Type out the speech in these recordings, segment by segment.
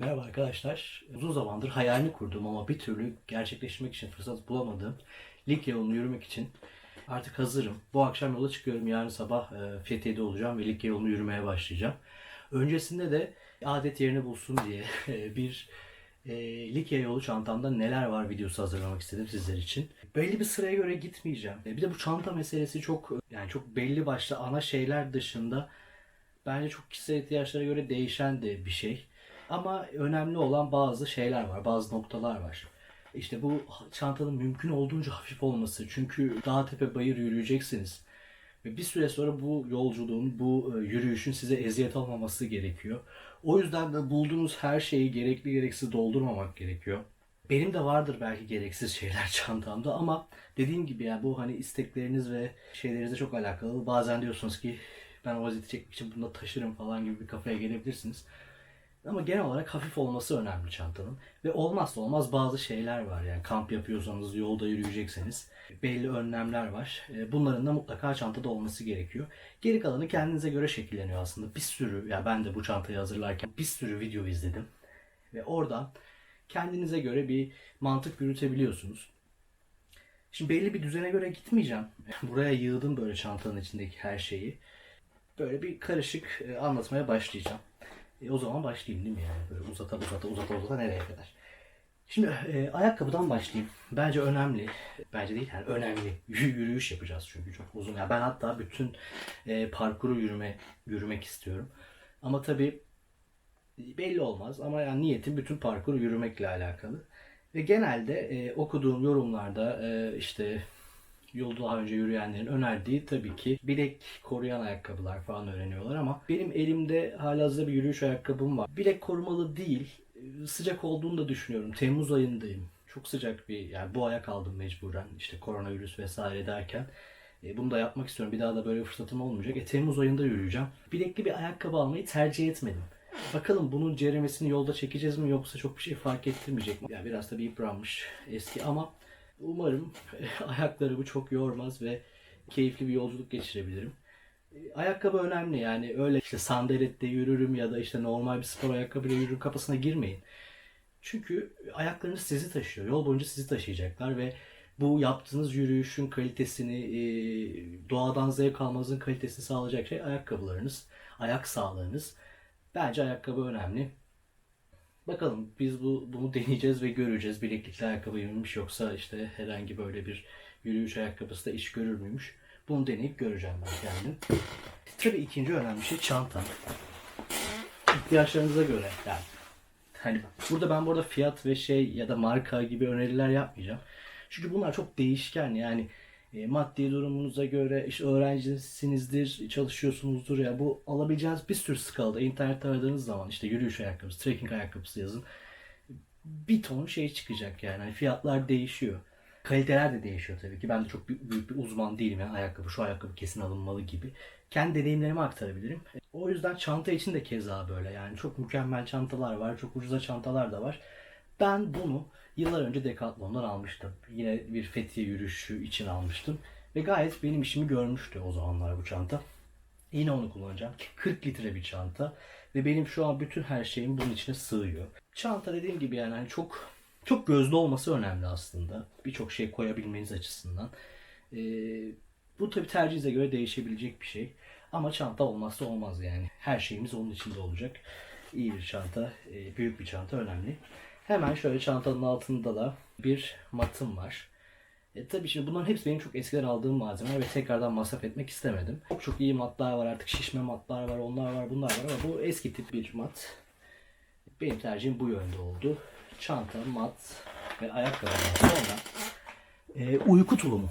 Merhaba arkadaşlar. Uzun zamandır hayalini kurduğum ama bir türlü gerçekleştirmek için fırsat bulamadığım Likya yolunu yürümek için artık hazırım. Bu akşam yola çıkıyorum. Yarın sabah e, Fethiye'de olacağım ve Likya yolunu yürümeye başlayacağım. Öncesinde de adet yerini bulsun diye e, bir e, Likya yolu çantamda neler var videosu hazırlamak istedim sizler için. Belli bir sıraya göre gitmeyeceğim. E, Bir de bu çanta meselesi çok yani çok belli başlı ana şeyler dışında bence çok kişisel ihtiyaçlara göre değişen de bir şey. Ama önemli olan bazı şeyler var, bazı noktalar var. İşte bu çantanın mümkün olduğunca hafif olması. Çünkü dağ tepe bayır yürüyeceksiniz. Ve bir süre sonra bu yolculuğun, bu e, yürüyüşün size eziyet olmaması gerekiyor. O yüzden de bulduğunuz her şeyi gerekli gereksiz doldurmamak gerekiyor. Benim de vardır belki gereksiz şeyler çantamda ama dediğim gibi yani bu hani istekleriniz ve şeylerinizle çok alakalı. Bazen diyorsunuz ki ben o vaziyeti çekmek için bunu da taşırım falan gibi bir kafaya gelebilirsiniz. Ama genel olarak hafif olması önemli çantanın. Ve olmazsa olmaz bazı şeyler var. Yani kamp yapıyorsanız, yolda yürüyecekseniz belli önlemler var. E, Bunların da mutlaka çantada olması gerekiyor. Geri kalanı kendinize göre şekilleniyor aslında. Bir sürü, ya ben de bu çantayı hazırlarken bir sürü video izledim. Ve oradan kendinize göre bir mantık yürütebiliyorsunuz. Şimdi belli bir düzene göre gitmeyeceğim. Buraya yığdım böyle çantanın içindeki her şeyi. Böyle bir karışık e, anlatmaya başlayacağım. E, o zaman başlayayım değil mi yani? Böyle uzata uzata uzata uzata nereye kadar? Şimdi e, ayakkabıdan başlayayım. Bence önemli. Bence değil yani önemli. Yü- Yürüyüş yapacağız çünkü çok uzun. Ya ben hatta bütün e, parkuru yürüme yürümek istiyorum. Ama tabii belli olmaz. Ama yani niyetim bütün parkuru yürümekle alakalı. Ve genelde e, okuduğum yorumlarda e, işte yolu daha önce yürüyenlerin önerdiği tabii ki bilek koruyan ayakkabılar falan öğreniyorlar ama benim elimde halihazırda bir yürüyüş ayakkabım var. Bilek korumalı değil. Sıcak olduğunu da düşünüyorum. Temmuz ayındayım. Çok sıcak bir yani bu ayak aldım mecburen işte koronavirüs vesaire derken. E, bunu da yapmak istiyorum. Bir daha da böyle fırsatım olmayacak. E, Temmuz ayında yürüyeceğim. Bilekli bir ayakkabı almayı tercih etmedim. Bakalım bunun ceremesini yolda çekeceğiz mi yoksa çok bir şey fark ettirmeyecek mi? Yani biraz da bir yıpranmış eski ama umarım ayaklarımı çok yormaz ve keyifli bir yolculuk geçirebilirim. E, Ayakkabı önemli yani öyle işte sandalette yürürüm ya da işte normal bir spor ayakkabıyla yürürüm kafasına girmeyin. Çünkü ayaklarınız sizi taşıyor. Yol boyunca sizi taşıyacaklar ve bu yaptığınız yürüyüşün kalitesini, e, doğadan zevk almanızın kalitesini sağlayacak şey ayakkabılarınız, ayak sağlığınız. Bence ayakkabı önemli. Bakalım biz bu bunu deneyeceğiz ve göreceğiz. Bileklikli ayakkabı mıymış yoksa işte herhangi böyle bir yürüyüş ayakkabısı da iş görür müymüş? Bunu deneyip göreceğim ben kendim. Tabii ikinci önemli şey çanta. İhtiyaçlarınıza göre yani. Hani burada ben burada fiyat ve şey ya da marka gibi öneriler yapmayacağım. Çünkü bunlar çok değişken yani e, maddi durumunuza göre işte öğrencisinizdir, çalışıyorsunuzdur ya bu alabileceğiniz bir sürü skalada internette aradığınız zaman işte yürüyüş ayakkabısı, trekking ayakkabısı yazın. Bir ton şey çıkacak yani. Hani fiyatlar değişiyor. Kaliteler de değişiyor tabii ki. Ben de çok büyük bir uzman değilim yani ayakkabı, şu ayakkabı kesin alınmalı gibi. Kendi deneyimlerimi aktarabilirim. O yüzden çanta için de keza böyle yani çok mükemmel çantalar var, çok ucuza çantalar da var. Ben bunu yıllar önce Decathlon'dan almıştım. Yine bir Fethiye yürüyüşü için almıştım. Ve gayet benim işimi görmüştü o zamanlar bu çanta. Yine onu kullanacağım. 40 litre bir çanta. Ve benim şu an bütün her şeyim bunun içine sığıyor. Çanta dediğim gibi yani hani çok çok gözlü olması önemli aslında. Birçok şey koyabilmeniz açısından. Ee, bu tabi tercihinize göre değişebilecek bir şey. Ama çanta olmazsa olmaz yani. Her şeyimiz onun içinde olacak. İyi bir çanta, e, büyük bir çanta önemli. Hemen şöyle çantanın altında da bir matım var. E, tabii şimdi bunların hepsi benim çok eskiden aldığım malzemeler ve tekrardan masraf etmek istemedim. Çok çok iyi matlar var artık şişme matlar var onlar var bunlar var ama bu eski tip bir mat. Benim tercihim bu yönde oldu. Çanta, mat ve ayakkabıdan sonra e, uyku tulumu.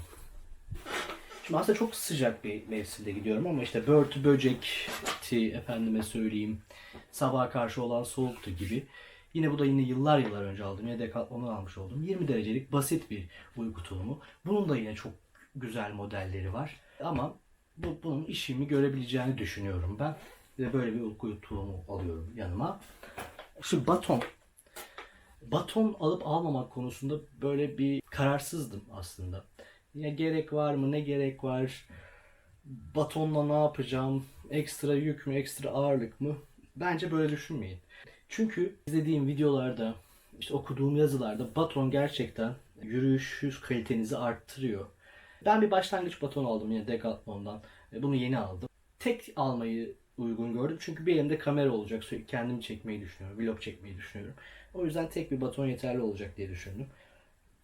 Şimdi aslında çok sıcak bir mevsimde gidiyorum ama işte börtü böcekti efendime söyleyeyim sabaha karşı olan soğuktu gibi. Yine bu da yine yıllar yıllar önce aldım. Yine Decathlon'dan almış oldum. 20 derecelik basit bir uyku tulumu. Bunun da yine çok güzel modelleri var. Ama bu, bunun işimi görebileceğini düşünüyorum ben. Ve böyle bir uyku tulumu alıyorum yanıma. Şimdi baton. Baton alıp almamak konusunda böyle bir kararsızdım aslında. Ya gerek var mı, ne gerek var? Batonla ne yapacağım? Ekstra yük mü, ekstra ağırlık mı? Bence böyle düşünmeyin. Çünkü izlediğim videolarda, işte okuduğum yazılarda baton gerçekten yürüyüş kalitenizi arttırıyor. Ben bir başlangıç baton aldım yine Decathlon'dan. E, Bunu yeni aldım. Tek almayı uygun gördüm. Çünkü bir elimde kamera olacak. Sürekli kendimi çekmeyi düşünüyorum. Vlog çekmeyi düşünüyorum. O yüzden tek bir baton yeterli olacak diye düşündüm.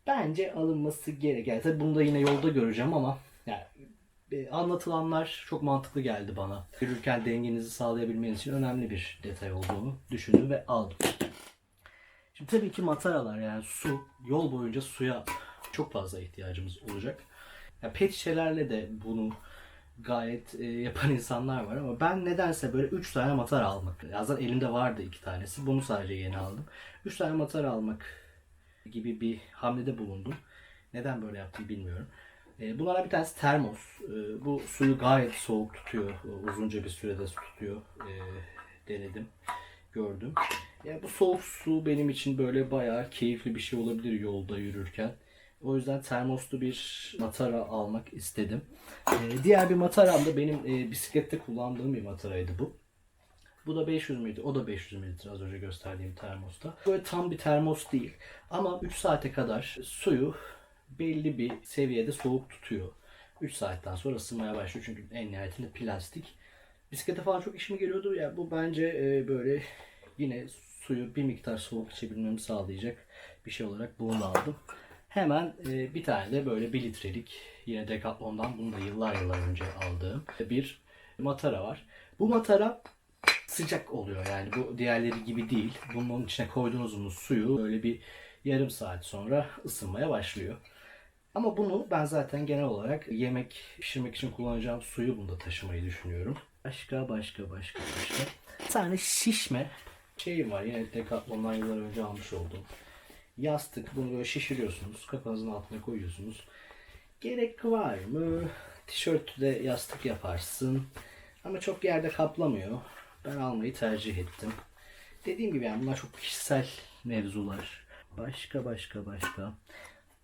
Bence alınması gerek. Yani tabii bunu da yine yolda göreceğim ama yani anlatılanlar çok mantıklı geldi bana. Yürürken dengenizi sağlayabilmeniz için önemli bir detay olduğunu düşündüm ve aldım. Şimdi tabii ki mataralar yani su, yol boyunca suya çok fazla ihtiyacımız olacak. Ya pet şişelerle de bunu gayet e, yapan insanlar var ama ben nedense böyle 3 tane matara almak. Zaten elimde vardı 2 tanesi. Bunu sadece yeni aldım. 3 tane matara almak gibi bir hamlede bulundum. Neden böyle yaptım bilmiyorum. E, bunlardan bir tanesi termos. E, bu suyu gayet soğuk tutuyor. Uzunca bir sürede tutuyor. E, denedim. Gördüm. Ya bu soğuk su benim için böyle bayağı keyifli bir şey olabilir yolda yürürken. O yüzden termoslu bir matara almak istedim. Diğer bir mataram da benim bisiklette kullandığım bir mataraydı bu. Bu da 500 mililitre, o da 500 mililitre az önce gösterdiğim termosta. Böyle tam bir termos değil. Ama 3 saate kadar suyu belli bir seviyede soğuk tutuyor. 3 saatten sonra ısınmaya başlıyor çünkü en nihayetinde plastik. Bisiklete falan çok işime geliyordu. Ya bu bence e, böyle yine suyu bir miktar soğuk içebilmemi sağlayacak bir şey olarak bunu aldım. Hemen e, bir tane de böyle 1 litrelik yine Decathlon'dan bunu da yıllar yıllar önce aldığım bir matara var. Bu matara sıcak oluyor yani bu diğerleri gibi değil. Bunun içine koyduğunuz suyu böyle bir yarım saat sonra ısınmaya başlıyor. Ama bunu ben zaten genel olarak yemek pişirmek için kullanacağım suyu bunda taşımayı düşünüyorum. Başka başka başka başka. Bir tane şişme şeyim var yine Decathlon'dan yıllar önce almış olduğum. Yastık bunu böyle şişiriyorsunuz. Kafanızın altına koyuyorsunuz. Gerek var mı? Tişörtü de yastık yaparsın. Ama çok yerde kaplamıyor. Ben almayı tercih ettim. Dediğim gibi yani bunlar çok kişisel mevzular. Başka başka başka.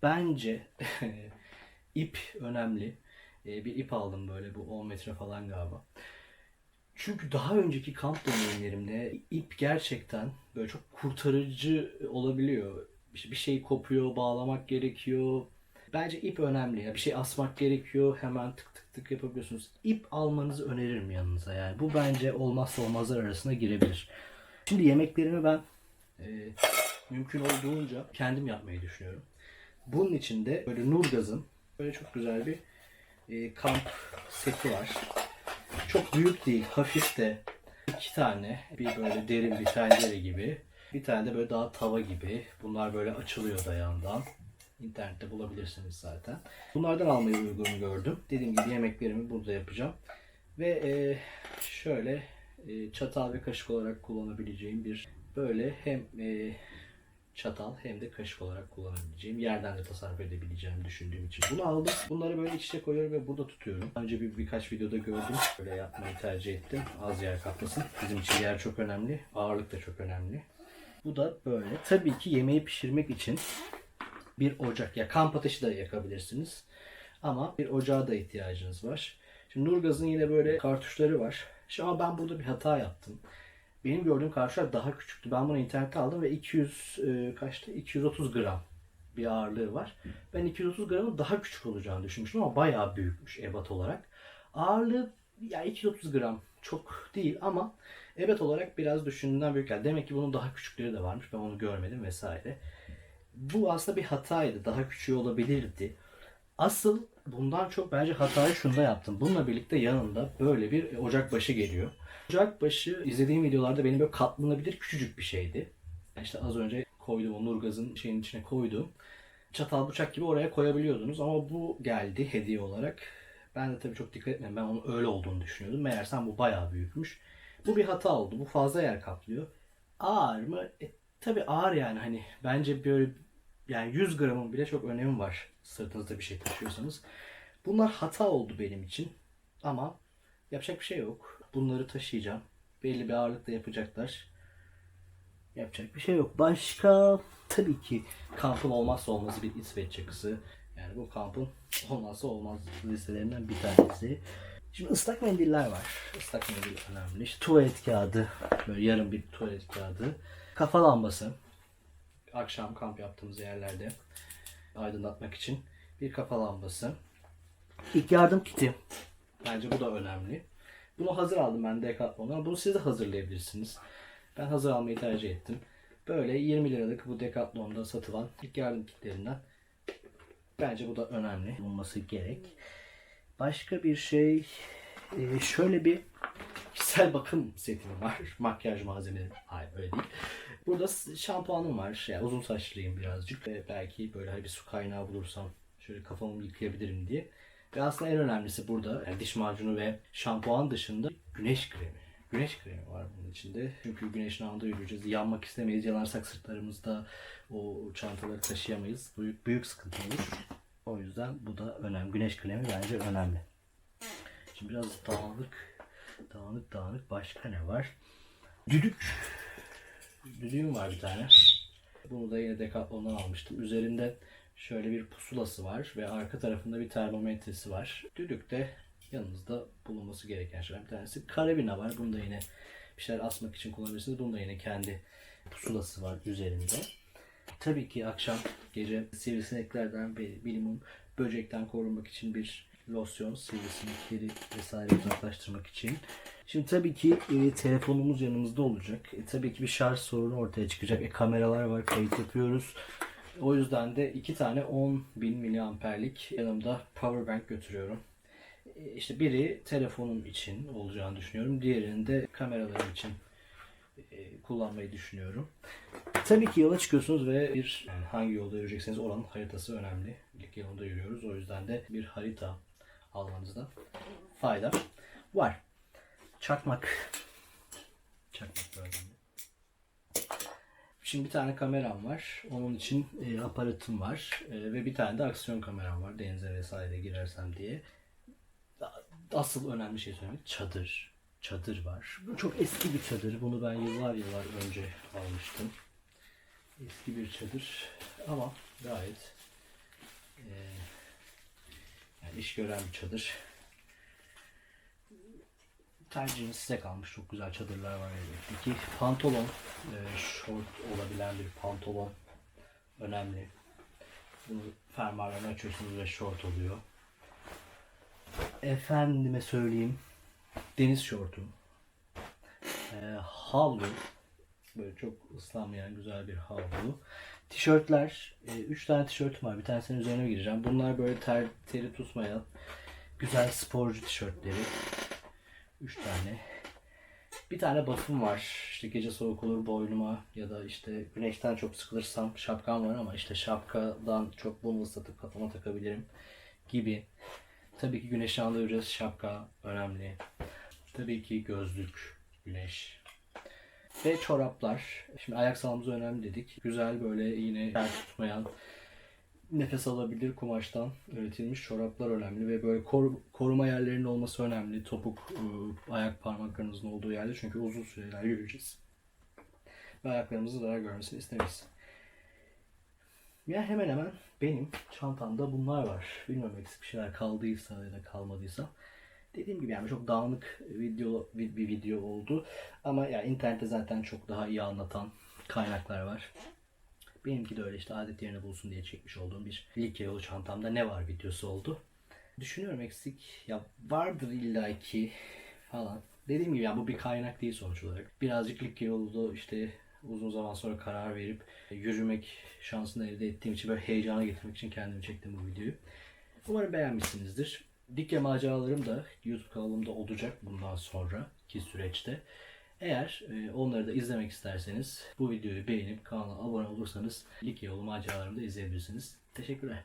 Bence ip önemli. Ee, Bir ip aldım böyle bu 10 metre falan galiba. Çünkü daha önceki kamp deneyimlerimde ip gerçekten böyle çok kurtarıcı olabiliyor. Bir şey kopuyor, bağlamak gerekiyor. Bence ip önemli. ya. Bir şey asmak gerekiyor. Hemen tık tık tık yapabiliyorsunuz. İp almanızı öneririm yanınıza yani. Bu bence olmazsa olmazlar arasına girebilir. Şimdi yemeklerimi ben e, mümkün olduğunca kendim yapmayı düşünüyorum. Bunun için de böyle Nurgaz'ın böyle çok güzel bir e, kamp seti var. Çok büyük değil, hafif de iki tane bir böyle derin bir tencere gibi. Bir tane de böyle daha tava gibi. Bunlar böyle açılıyor da yandan. İnternette bulabilirsiniz zaten. Bunlardan almayı uygun gördüm. Dediğim gibi yemeklerimi burada yapacağım. Ve e, şöyle e, çatal ve kaşık olarak kullanabileceğim bir böyle hem e, çatal hem de kaşık olarak kullanabileceğim, yerden de tasarruf edebileceğimi düşündüğüm için bunu aldım. Bunları böyle iç içe koyuyorum ve burada tutuyorum. Önce bir birkaç videoda gördüm. Böyle yapmayı tercih ettim. Az yer kaplasın. Bizim için yer çok önemli. Ağırlık da çok önemli. Bu da böyle. Tabii ki yemeği pişirmek için bir ocak ya kamp ateşi de yakabilirsiniz. Ama bir ocağa da ihtiyacınız var. Şimdi Nurgaz'ın yine böyle kartuşları var. Şimdi ama ben burada bir hata yaptım. Benim gördüğüm kartuşlar daha küçüktü. Ben bunu internette aldım ve 200 e, kaçtı? 230 gram bir ağırlığı var. Ben 230 gramın daha küçük olacağını düşünmüştüm ama bayağı büyükmüş ebat olarak. Ağırlığı ya 230 gram çok değil ama ebat olarak biraz düşündüğümden büyük geldi. Demek ki bunun daha küçükleri de varmış. Ben onu görmedim vesaire. Bu aslında bir hataydı. Daha küçüğü olabilirdi. Asıl bundan çok bence hatayı şunda yaptım. Bununla birlikte yanında böyle bir ocak başı geliyor. Ocak başı izlediğim videolarda benim böyle katlanabilir küçücük bir şeydi. İşte az önce koydum o Nurgaz'ın şeyin içine koydum. Çatal bıçak gibi oraya koyabiliyordunuz ama bu geldi hediye olarak. Ben de tabii çok dikkat etmedim. Ben onun öyle olduğunu düşünüyordum. Meğersem bu bayağı büyükmüş. Bu bir hata oldu. Bu fazla yer kaplıyor. Ağır mı? E, tabii ağır yani hani bence böyle yani 100 gramın bile çok önemi var sırtınızda bir şey taşıyorsanız. Bunlar hata oldu benim için. Ama yapacak bir şey yok. Bunları taşıyacağım. Belli bir ağırlıkta yapacaklar. Yapacak bir şey yok. Başka tabii ki kampın olmazsa olmazı bir İsveç çakısı. Yani bu kampın olmazsa olmaz listelerinden bir tanesi. Şimdi ıslak mendiller var. Islak mendil önemli. İşte tuvalet kağıdı. Böyle yarım bir tuvalet kağıdı. Kafa lambası. Akşam kamp yaptığımız yerlerde aydınlatmak için bir kafa lambası. İlk yardım kiti. Bence bu da önemli. Bunu hazır aldım ben Decathlon'dan. Bunu siz de hazırlayabilirsiniz. Ben hazır almayı tercih ettim. Böyle 20 liralık bu Decathlon'da satılan ilk yardım kitlerinden. Bence bu da önemli. Olması gerek. Başka bir şey e, şöyle bir kişisel bakım setim var. Makyaj malzemeleri. Hayır öyle değil. Burada şampuanım var. Yani uzun saçlıyım birazcık. Belki böyle hani bir su kaynağı bulursam şöyle kafamı yıkayabilirim diye. Ve aslında en önemlisi burada yani diş macunu ve şampuan dışında güneş kremi. Güneş kremi var bunun içinde. Çünkü güneşin altında yürüyeceğiz. Yanmak istemeyiz. Yanarsak sırtlarımızda o çantaları taşıyamayız. Büyük, büyük sıkıntı olur. O yüzden bu da önemli. Güneş kremi bence önemli. Şimdi biraz dağınık, dağınık dağınık başka ne var? Düdük. Düdüğüm var bir tane. Bunu da yine Decathlon'dan almıştım. Üzerinde şöyle bir pusulası var ve arka tarafında bir termometresi var. Düdük de yanımızda bulunması gereken şeyler bir tanesi. Karabina var. Bunu da yine bir şeyler asmak için kullanabilirsiniz. Bunun da yine kendi pusulası var üzerinde. Tabii ki akşam gece sivrisineklerden ve minimum böcekten korunmak için bir losyon, sivrisinekleri vesaire uzaklaştırmak için. Şimdi tabii ki e, telefonumuz yanımızda olacak. E, tabii ki bir şarj sorunu ortaya çıkacak. E, kameralar var, kayıt yapıyoruz. O yüzden de iki tane 10.000 miliamperlik yanımda power bank götürüyorum. E, İşte biri telefonum için olacağını düşünüyorum. Diğerini de kameralarım için e, kullanmayı düşünüyorum. Tabii ki yola çıkıyorsunuz ve bir yani hangi yolda yürüyecekseniz oranın haritası önemli. İlk yolda yürüyoruz. O yüzden de bir harita almanızda fayda var. Çakmak. Çakmak önemli. Şimdi bir tane kameram var. Onun için e, aparatım var. E, ve bir tane de aksiyon kameram var. Denize vesaire girersem diye. Asıl önemli şey söylemek çadır. Çadır var. Bu çok eski bir çadır. Bunu ben yıllar yıllar önce almıştım. Eski bir çadır ama gayet e, yani iş gören bir çadır. Tercihiniz size kalmış. Çok güzel çadırlar var elbette ki. Pantolon, e, short olabilen bir pantolon önemli. Bunu fermuarlarını açıyorsunuz ve short oluyor. Efendime söyleyeyim. Deniz şortu. E, havlu. Böyle çok ıslanmayan güzel bir havlu. Tişörtler. 3 tane tişörtüm var. Bir tanesinin üzerine gireceğim. Bunlar böyle ter, teri tutmayan güzel sporcu tişörtleri. 3 tane. Bir tane buff'ım var. İşte gece soğuk olur boynuma ya da işte güneşten çok sıkılırsam şapkam var ama işte şapkadan çok bunu ıslatıp kafama takabilirim gibi. Tabii ki güneşi alıyoruz. Şapka önemli. Tabii ki gözlük, güneş. Ve çoraplar. Şimdi ayak sağlığımız önemli dedik. Güzel böyle yine ter tutmayan, nefes alabilir kumaştan üretilmiş çoraplar önemli ve böyle kor- koruma yerlerinin olması önemli. Topuk, ıı, ayak parmaklarınızın olduğu yerde çünkü uzun süreler yürüyeceğiz. Ve ayaklarımızın zarar görmesini istemeyiz. Ya hemen hemen benim çantamda bunlar var. Bilmiyorum eksik bir şeyler kaldıysa ya da kalmadıysa. Dediğim gibi yani çok dağınık video bir, bir video oldu. Ama ya internette zaten çok daha iyi anlatan kaynaklar var. Benimki de öyle işte adet yerini bulsun diye çekmiş olduğum bir Likya yolu çantamda ne var videosu oldu. Düşünüyorum eksik ya vardır illaki falan. Dediğim gibi yani bu bir kaynak değil sonuç olarak. Birazcık Likya yolu işte uzun zaman sonra karar verip yürümek şansını elde ettiğim için böyle heyecana getirmek için kendimi çektim bu videoyu. Umarım beğenmişsinizdir. Likya maceralarım da YouTube kanalımda olacak bundan sonraki süreçte. Eğer e, onları da izlemek isterseniz bu videoyu beğenip kanala abone olursanız Likya yolu maceralarımı da izleyebilirsiniz. Teşekkürler.